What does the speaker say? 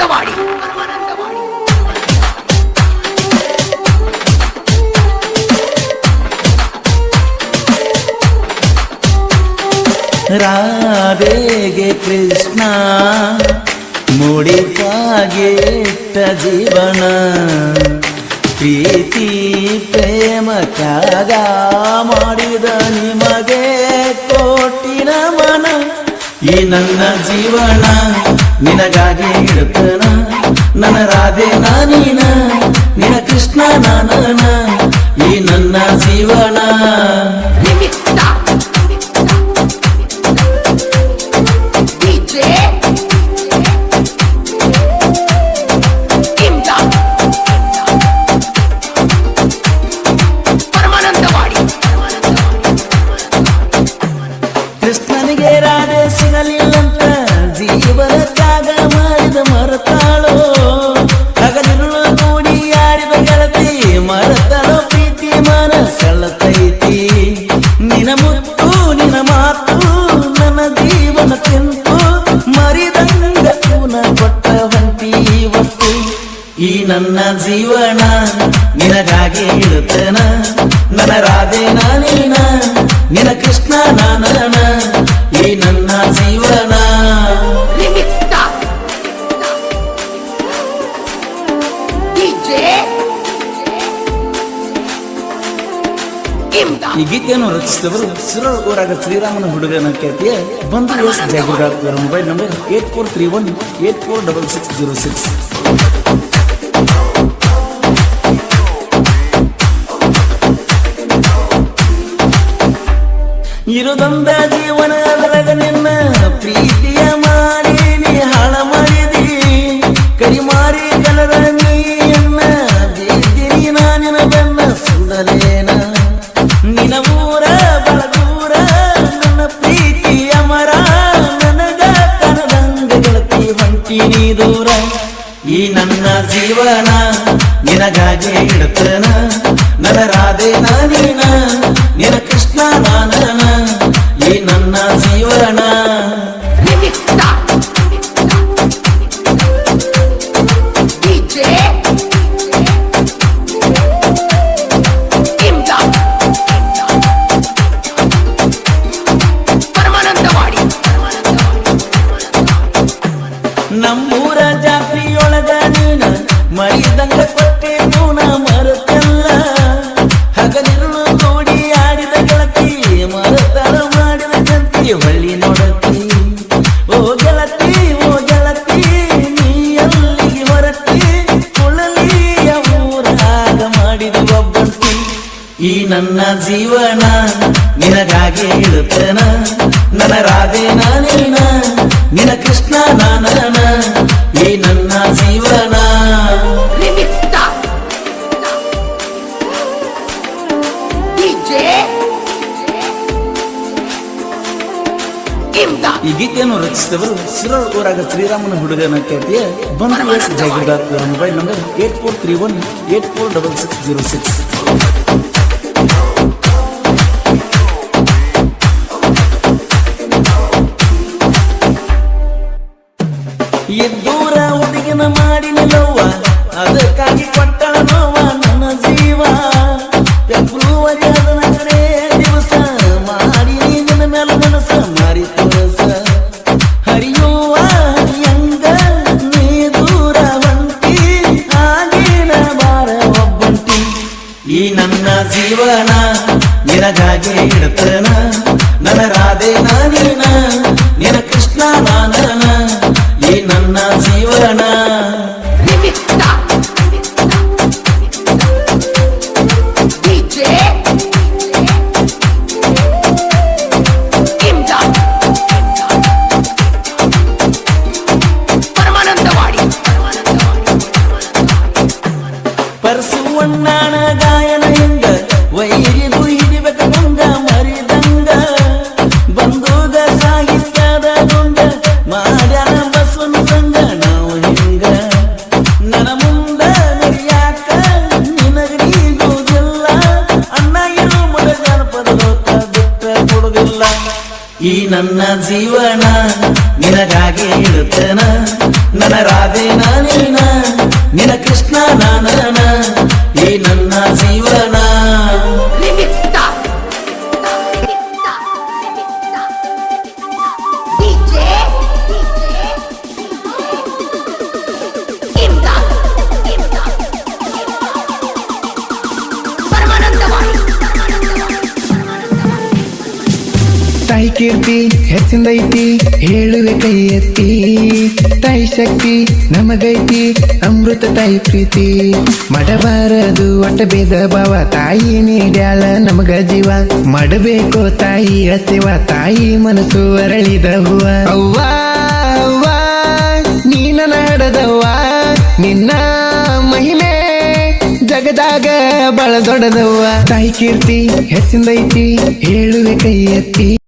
ಪರಮಾನಂದವಾಡಿ ಪರಮಾನಂದವಾಡಿ ರಾಧೆಗೆ ಕೃಷ್ಣ ಮುಡಿಪಾಗೆ ಇಟ್ಟ ಜೀವನ, ಪ್ರೀತಿ, ಪ್ರೇಮ ತ್ಯಾಗ ಮಾಡಿದ ನಿಮಗೆ ಕೋಟಿ ನಮನ ಈ ನನ್ನ ಜೀವನ ನಿನಗಾಗಿ ಇಡುತ್ತನ ನನ್ನ ರಾಧೆ ನಾನೀನ? ನಿನ ಕೃಷ್ಣ ನಾನನ? ಈ ನನ್ನ ಜೀವನ? ಕೃಷ್ಣನಿಗೆ ರಾಧೆ ಸಿಗಲಿಲ್ಲಂತ ನನ್ನ ಜೀವನ ನಿನಗಾಗಿ ಇಡುತ್ತೇನ. ನನ್ನ ರಾಧೆ ನಾನೇನ ನಿನ ಕೃಷ್ಣ ನಾನನ ಈ ನನ್ನ ಜೀವನ. ಈ ಗೀತೆಯನ್ನು ರಚಿಸಿದವರು ಸುರಳ ಊರಾಗ ಶ್ರೀರಾಮನ ಹುಡುಗನ ಖ್ಯಾತಿಯ ಬಂದು S. Mobile number eight four three one eight four double six zero six. ಇರುದೊಂದ ಜೀವನ ಅದರಾಗ ನಿನ್ನ ಪ್ರೀತಿಯ ಮಾಡಿ ನೀ ಹಾಳ ಮಾಡಿದಿ. ಕರಿಮಾರಿ ಕಲರ ನೀನ್ನ ಬೀದಿನಿ ನಾನಿನ ಬೆನ್ನ ಸುಂದಲೇನ ನಿನ ಊರ ಬಳಗೂರ ನನ್ನ ಪ್ರೀತಿಯ ಮರ, ನನಗ ಕನದಂಗ ಗೆಳತಿ ಹೊಂಟಿನಿ ದೂರ. ಈ ನನ್ನ ಜೀವನ ನಿನಗಾಗಿ ಇಡತನ. ನನ್ನ ರಾಧೆ ನಾನೀನ ನಿನ ಕೃಷ್ಣ ನಾನನ ಈ ನನ್ನ ಜೀವನ. ಈ ನನ್ನ ಜೀವನ ನಿನಗಾಗಿ ಇಳುತ್ತನ ನನ್ನ ರಾಧೆ ನಾನೇನ ನಿನ ಕೃಷ್ಣ ನಾನನ ಈ ನನ್ನ ಜೀವನ. ಈ ಗೀತೆಯನ್ನು ರಚಿಸಿದವರು ಸಿರಳ ಊರಾಗ ಶ್ರೀರಾಮನ ಹುಡುಗನ ಖ್ಯಾತಿಯ ಬಂದ S mobile number eight four three one eight four double six zero six. ನಿನಗಾಗಿ ಇಡುತ್ತನ? ನನ್ನ ರಾಧೆ ನಾನೇನ ನಿನ ಕೃಷ್ಣ ನಾನನ ಈ ನನ್ನ ಜೀವನ. ಪರಸುವಣ್ಣನ ಗಾಯನ ಈ ನನ್ನ ಜೀವನ ನಿನಗಾಗಿ ಇಡುತ್ತೇನ ನನ್ನ ರಾಧೆ ನಾನೇನ ನಿನ ಕೃಷ್ಣ ನಾನನ ಈ ನನ್ನ ಜೀವನ Thank you. ತಾಯಿ ಕೀರ್ತಿ ಹೆಚ್ಚಿಂದೈತಿ ಹೇಳುವೆ ಕೈ ಎತ್ತಿ. ತಾಯಿ ಶಕ್ತಿ, ನಮಗೈತಿ, ಅಮೃತ ತಾಯಿ ಪ್ರೀತಿ. ಮಡಬಾರದು, ಒಟ್ಟ ಬೇದ ಭಾವ, ತಾಯಿ ನೀಡ್ಯಾಳ ನಮಗ ಜೀವ. ಮಾಡಬೇಕು ತಾಯಿ ಸೇವ, ತಾಯಿ ಮನಸ್ಸು ಅರಳಿದ ಹೂವ. ನೀನ ನಾಡದವ್ವ. ನಿನ್ನ ಮಹಿಮೆ ಜಗದಾಗ ಬಳ ದೊಡ್ಡದವ್ವ. ತಾಯಿ ಕೀರ್ತಿ ಹೆಚ್ಚಿಂದೈತಿ ಹೇಳುವೆ ಕೈ ಎತ್ತಿ.